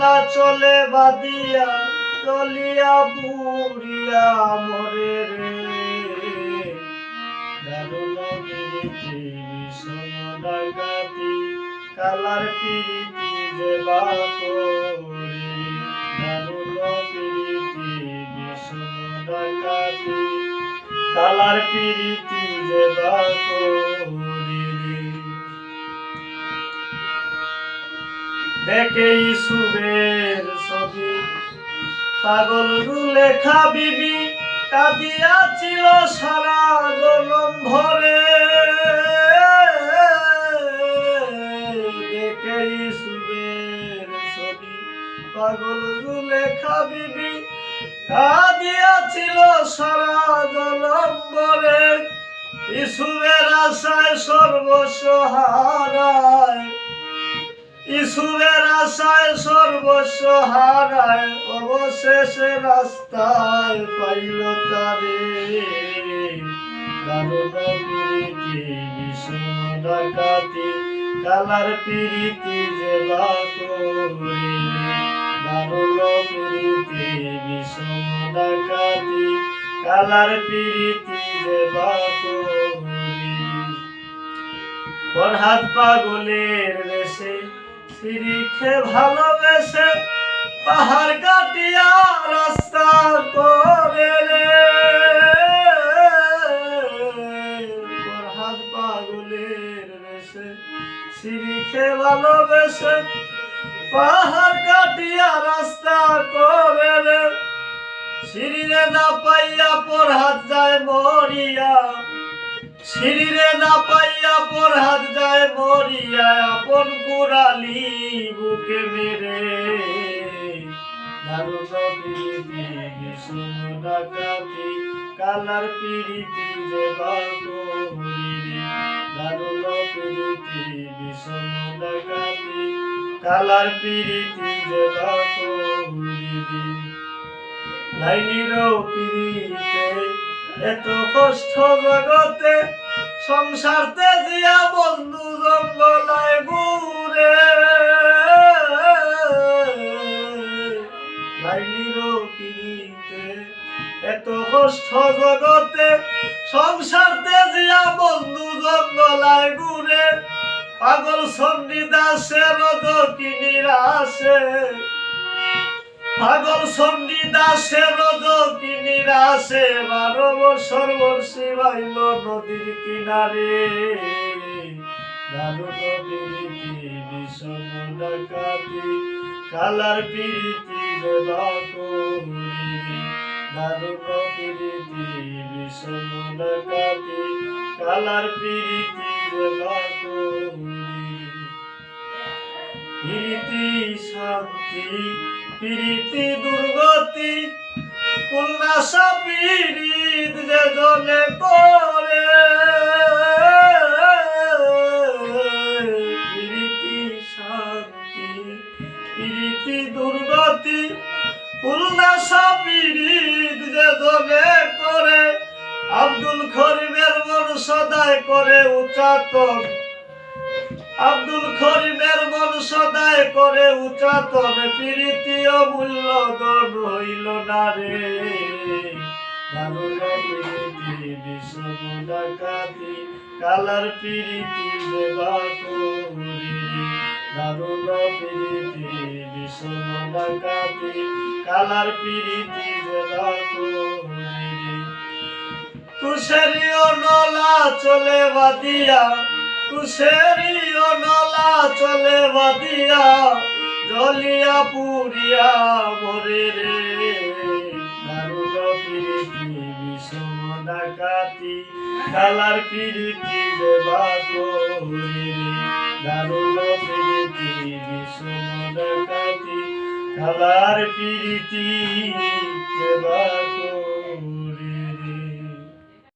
না চলে বাদিয়া চলিয়া বুড়িয়া মরে রে। ডাকাতি কালার প্রীতি যে বাকরে দারুণ প্রীতি বিষম ডাকাতি কালার প্রীতি দেখে ইসুবের ছবি। পাগল লেখা বিবি কাঁদিয়াছিল সারা জনম ভরে। দেখে ইসুবের ছবি। পাগল লেখা বিবি কাঁদিয়াছিল সারা জনম ভরে। ইসুবের আশায় সর্বস্ব হারায়। ইসুরের আশায় সর্বস্ব হারায়, অবশেষে রাস্তায় পাইল তারে। দারুণ প্রীতি বিষম ডাকাতি কালার প্রীতি যে বাকরে দারুণ প্রীতি বিষম ডাকাতি কালার প্রীতি যে বাকরে হাত পাগলের বেশে সিরিখে ভালোবেসে পাহাড় কাটিয়া রাস্তা করে রে হাত পাগলের বেশে সিরিখে ভালোবেসে পাহাড় কাটিয়া রাস্তা করে রে সিঁড়িরে না পাইয়া পর হাত সিঁড়িরে না পাইয়া পর হাত যায় মরিয়া, আপন কুড়ালি বুকে মেরে। কালার প্রীতি যে কালার প্রীতি যে বাকরি লাইনির পিড়িতে এত কষ্ট জগতে সংসারতে দিয়া বন্ধু জঙ্গলায় ঘুরে। এত কষ্ট জগতে সংসারতে দিয়া বন্ধু জঙ্গলায় ঘুরে। পাগল সন্নি দাসে রদ কিনিরা আসে। পাগল সন্নি দাসে রদ কিনিরা আসে বারো বছর বর্ষি বাইল নদীর কিনারে। কালার প্রীতি কালার প্রীতি, শান্তি প্রীতি দুর্গতি কুলনাশা পীড়িত যে জনে করে প্রীতি শান্তি, প্রীতি দুর্গতি কুলনাশা পীড়িত যে জনে করে আব্দুল খরিমের মন সদায় করে উচাতন আব্দুল করিমের মন সদায় করে উচাতন প্রীতি অমূল্য দন হইল না রে। কালার প্রীতি দেবা করি দারুণ প্রীতি বিষম ডাকাতি কালার প্রীতি দেবা করি নলা চলে বাদিয়া তুষেরিও নলা বাদিয়া জলিয়া পুরিয়া মরে রে। ডাকাতি কালার প্রীতি দেবা করি রে। ডাকাতি কালার প্রীতি দেবা